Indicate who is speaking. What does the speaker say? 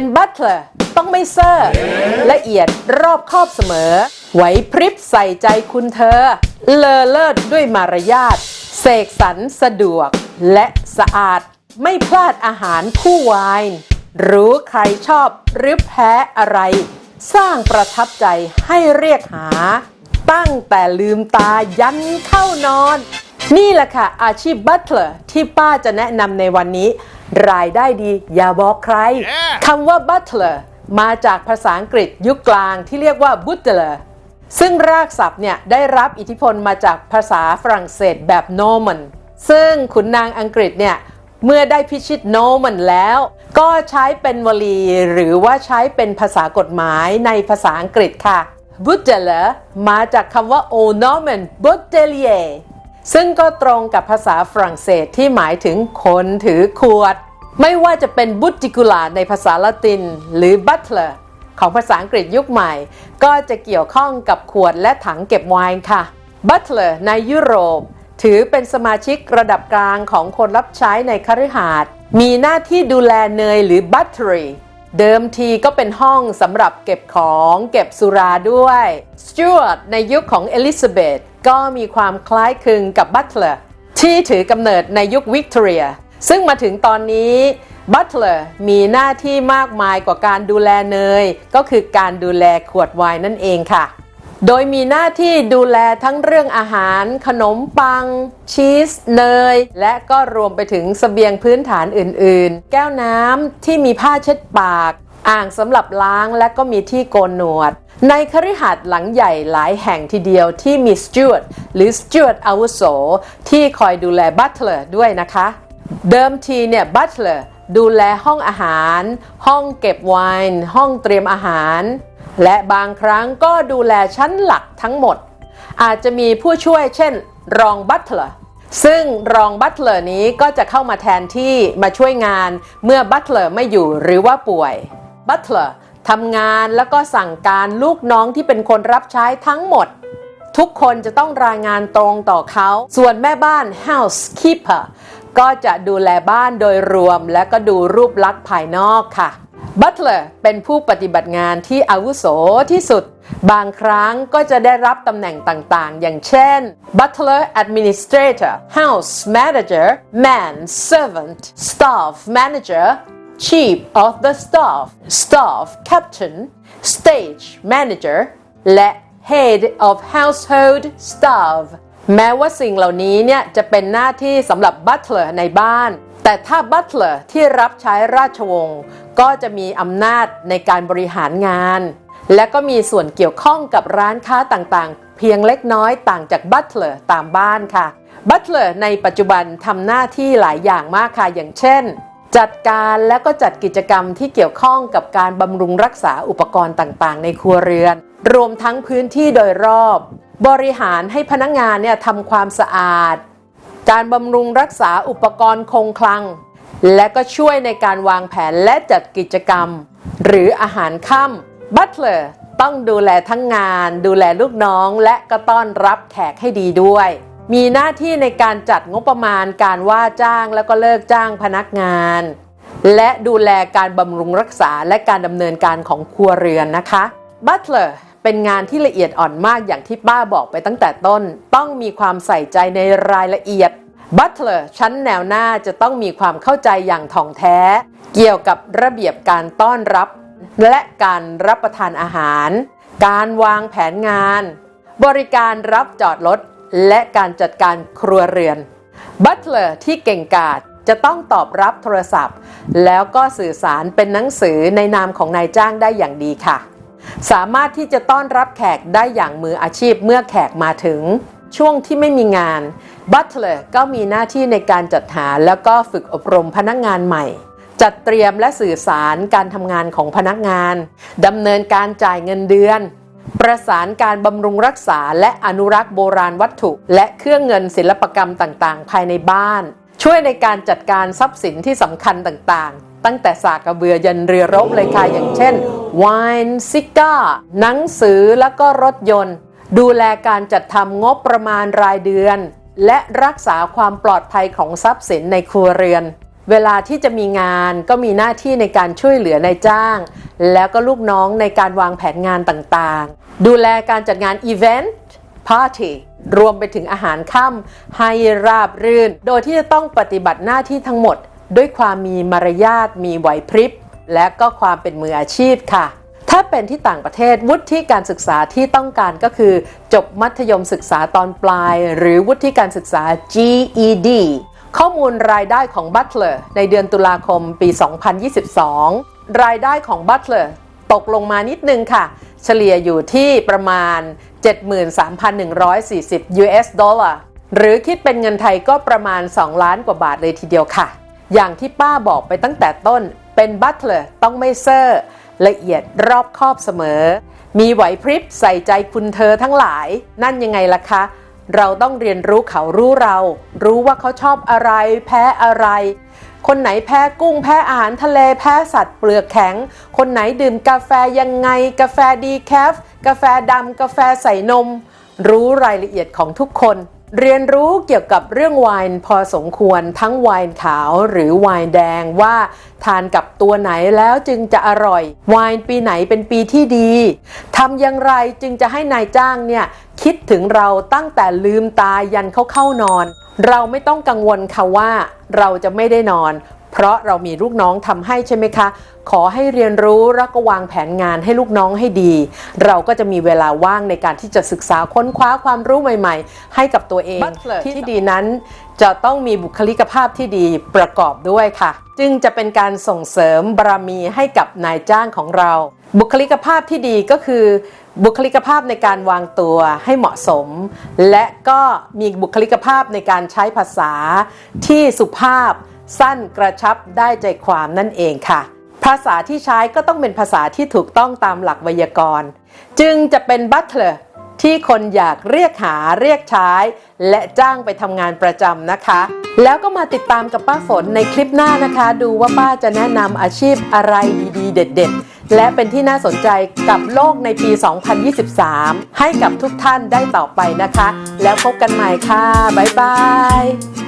Speaker 1: เป็นบัตเลอร์ต้องไม่เซอร์ละเอียดรอบคอบเสมอ ไหวพริบใส่ใจคุณเธอ เลอเลิศด้วยมารยาทเสกสรรสะดวก และสะอาดไม่พลาดอาหารคู่วายรู้ใครชอบหรือแพ้อะไร สร้างประทับใจให้เรียกหา ตั้งแต่ลืมตายันเข้านอน นี่แหละค่ะอาชีพบัตเลอร์ที่ป้าจะแนะนำในวันนี้ รายได้ดีอย่าบอกใครคำว่าบัตเลอร์มาจากภาษาอังกฤษยุคกลางที่เรียกว่า butler ซึ่งรากศัพท์เนี่ยได้รับอิทธิพลมาจากภาษาฝรั่งเศสแบบโนมันซึ่งขุนนางอังกฤษเนี่ยเมื่อได้พิชิตโนมันแล้ว ก็ใช้เป็นวลีหรือว่าใช้เป็นภาษากฎหมายในภาษาอังกฤษค่ะ butler มาจากคำว่า o Norman butelier ซึ่งก็ตรงกับภาษาฝรั่งเศสที่หมายถึงคนถือขวด ไม่ว่าจะเป็นบุติกุลาในภาษาละติน หรือ butler ของภาษาอังกฤษยุคใหม่ ก็จะเกี่ยวข้องกับขวดและถังเก็บไวน์ค่ะ butler ในยุโรป ถือเป็นสมาชิกระดับกลางของคนรับใช้ในคฤหาสน์มีหน้าที่ดูแลเนยหรือ buttery เดิมทีก็เป็นห้องสำหรับเก็บของเก็บสุราด้วยสจว r t ในยุคของเอลิซาเบธ ก็มีความคล้ายคลึงกับบัตเลอร์ที่ถือกำเนิดในยุควิกตอเรีย ซึ่งมาถึงตอนนี้บัตเลอร์มีหน้าที่มากมายกว่าการดูแลเนย ก็คือการดูแลขวดไวน์นั่นเองค่ะ โดยมีหน้าที่ดูแลทั้งเรื่องอาหาร ขนมปัง ชีส เนย และก็รวมไปถึงสเสบียงพื้นฐานอื่นๆ แก้วน้ำที่มีผ้าเช็ดปาก อ่างสำหรับล้างและก็มีที่โกนหนวด ในคฤหาสน์หลังใหญ่หลายแห่งทีเดียวที่มีสจว r t หรือสจว r t อาวุโส ที่คอยดูแลบัตเลอร์ด้วยนะคะ เดิมทีเนี่ยบัตเลอร์ดูแลห้องอาหาร ห้องเก็บไวน์ห้องเตรียมอาหาร และบางครั้งก็ดูแลชั้นหลักทั้งหมด อาจจะมีผู้ช่วยเช่น รองบัตเลอร์ซึ่งรองบัตเลอร์นี้ก็จะเข้ามาแทนที่มาช่วยงานเมื่อบัตเลอร์ไม่อยู่หรือว่าป่วย บัตเลอร์ทำงานแล้วก็สั่งการลูกน้องที่เป็นคนรับใช้ทั้งหมด ทุกคนจะต้องรายงานตรงต่อเขา ส่วนแม่บ้าน housekeeper ก็จะดูแลบ้านโดยรวมและก็ดูรูปลักษณ์ภายนอกค่ะ Butler เป็นผู้ปฏิบัติงานที่อาวุโสที่สุด บางครั้งก็จะได้รับตำแหน่งต่างๆ อย่างเช่น Butler Administrator House Manager Man Servant Staff Manager Chief of the Staff Staff Captain Stage Manager และ Head of Household Staff แม้ว่าสิ่งเหล่านี้เนี่ยจะเป็นหน้าที่สำหรับบัตเลอร์ในบ้าน แต่ถ้าบัตเลอร์ที่รับใช้ราชวงศ์ก็จะมีอำนาจในการบริหารงาน และก็มีส่วนเกี่ยวข้องกับร้านค้าต่างๆ เพียงเล็กน้อยต่างจากบัตเลอร์ตามบ้านค่ะบัตเลอร์ในปัจจุบันทำหน้าที่หลายอย่างมากค่ะอย่างเช่น จัดการและก็จัดกิจกรรมที่เกี่ยวข้องกับการบำรุงรักษาอุปกรณ์ต่างๆ ในครัวเรือน รวมทั้งพื้นที่โดยรอบ บริหารให้พนักงานเนี่ยทำความสะอาด การบำรุงรักษาอุปกรณ์คงคลัง และก็ช่วยในการวางแผนและจัดกิจกรรม หรืออาหารค่ำบัตเลอร์ต้องดูแลทั้งงาน ดูแลลูกน้องและก็ต้อนรับแขกให้ดีด้วย มีหน้าที่ในการจัดงบประมาณการว่าจ้างแล้วก็เลิกจ้างพนักงาน และดูแลการบำรุงรักษาและการดำเนินการของครัวเรือนนะคะบัตเลอร์เป็นงานที่ละเอียดอ่อนมากอย่างที่ป้าบอกไปตั้งแต่ต้น ต้องมีความใส่ใจในรายละเอียดบัตเลอร์ชั้นแนวหน้าจะต้องมีความเข้าใจอย่างถ่องแท้ เกี่ยวกับระเบียบการต้อนรับ และการรับประทานอาหาร การวางแผนงาน บริการรับจอดรถ และการจัดการครัวเรือนบัตเลอร์ที่เก่งกาจจะต้องตอบรับโทรศัพท์ แล้วก็สื่อสารเป็นหนังสือในนามของนายจ้างได้อย่างดีค่ะ สามารถที่จะต้อนรับแขกได้อย่างมืออาชีพเมื่อแขกมาถึง ช่วงที่ไม่มีงานบัตเลอร์ก็มีหน้าที่ในการจัดหาแล้วก็ฝึกอบรมพนักงานใหม่ จัดเตรียมและสื่อสารการทำงานของพนักงานดำเนินการจ่ายเงินเดือน ประสานการบำรุงรักษาและอนุรักษ์โบราณวัตถุ และเครื่องเงินศิลปกรรมต่างๆ ภายในบ้าน ช่วยในการจัดการทรัพย์สินที่สำคัญต่างๆ ตั้งแต่สากกระเบือยันเรือรบเลยค่ะอย่างเช่นไวน์ซิก้าหนังสือและก็รถยนต์ ดูแลการจัดทำงบประมาณรายเดือน และรักษาความปลอดภัยของทรัพย์สินในครัวเรือน เวลาที่จะมีงานก็มีหน้าที่ในการช่วยเหลือนายจ้าง แล้วก็ลูกน้องในการวางแผนงานต่างๆ ดูแลการจัดงานอีเวนต์ปาร์ตี้รวมไปถึงอาหารค่ำให้ราบรื่น โดยที่จะต้องปฏิบัติหน้าที่ทั้งหมด ด้วยความมีมารยาทมีไหวพริบ และก็ความเป็นมืออาชีพค่ะ ถ้าเป็นที่ต่างประเทศวุฒิการศึกษาที่ต้องการก็คือ จบมัธยมศึกษาตอนปลาย หรือวุฒิการศึกษา GED ข้อมูลรายได้ของบัตเลอร์ในเดือนตุลาคมปี 2022 รายได้ของบัตเลอร์ตกลงมานิดนึงค่ะ เฉลี่ยอยู่ที่ประมาณ 73,140 US ดอลลาร์หรือคิดเป็นเงินไทยก็ประมาณ 2 ล้านกว่าบาทเลยทีเดียวค่ะ อย่างที่ป้าบอกไปตั้งแต่ต้น เป็นบัตเลอร์ต้องไม่เซอร์ละเอียดรอบคอบเสมอ มีไหวพริบใส่ใจคุณเธอทั้งหลาย นั่นยังไงล่ะคะ เราต้องเรียนรู้เขารู้เรา รู้ว่าเขาชอบอะไร แพ้อะไร คนไหนแพ้กุ้งแพ้อาหารทะเลแพ้สัตว์เปลือกแข็ง คนไหนดื่มกาแฟยังไง กาแฟดีแคฟ กาแฟดำกาแฟใส่นม รู้รายละเอียดของทุกคน เรียนรู้เกี่ยวกับเรื่องไวน์พอสมควรทั้งไวน์ขาวหรือไวน์แดงว่าทานกับตัวไหนแล้วจึงจะอร่อย ไวน์ปีไหนเป็นปีที่ดีทำอย่างไรจึงจะให้นายจ้างเนี่ยคิดถึงเราตั้งแต่ลืมตายันเขาเข้านอน เราไม่ต้องกังวลค่ะว่าเราจะไม่ได้นอน เพราะเรามีลูกน้องทำให้ใช่ไหมคะ ขอให้เรียนรู้แล้วก็วางแผนงานให้ลูกน้องให้ดี เราก็จะมีเวลาว่างในการที่จะศึกษาค้นคว้าความรู้ใหม่ ๆ ให้กับตัวเองที่ดีนั้นจะต้องมีบุคลิกภาพที่ดีประกอบด้วยค่ะ จึงจะเป็นการส่งเสริมบารมีให้กับนายจ้างของเรา บุคลิกภาพที่ดีก็คือ บุคลิกภาพในการวางตัวให้เหมาะสม และก็มีบุคลิกภาพในการใช้ภาษาที่สุภาพ สั้นกระชับได้ใจความนั่นเองค่ะ ภาษาที่ใช้ก็ต้องเป็นภาษาที่ถูกต้องตามหลักไวยากรณ์ จึงจะเป็นบัตเลอร์ที่คนอยากเรียกหาเรียกใช้ และจ้างไปทำงานประจำนะคะ แล้วก็มาติดตามกับป้าฝนในคลิปหน้านะคะ ดูว่าป้าจะแนะนำอาชีพอะไรดีๆ เด็ด ๆ และเป็นที่น่าสนใจกับโลกในปี 2023 ให้กับทุกท่านได้ต่อไปนะคะ แล้วพบกันใหม่ค่ะ บ๊ายบาย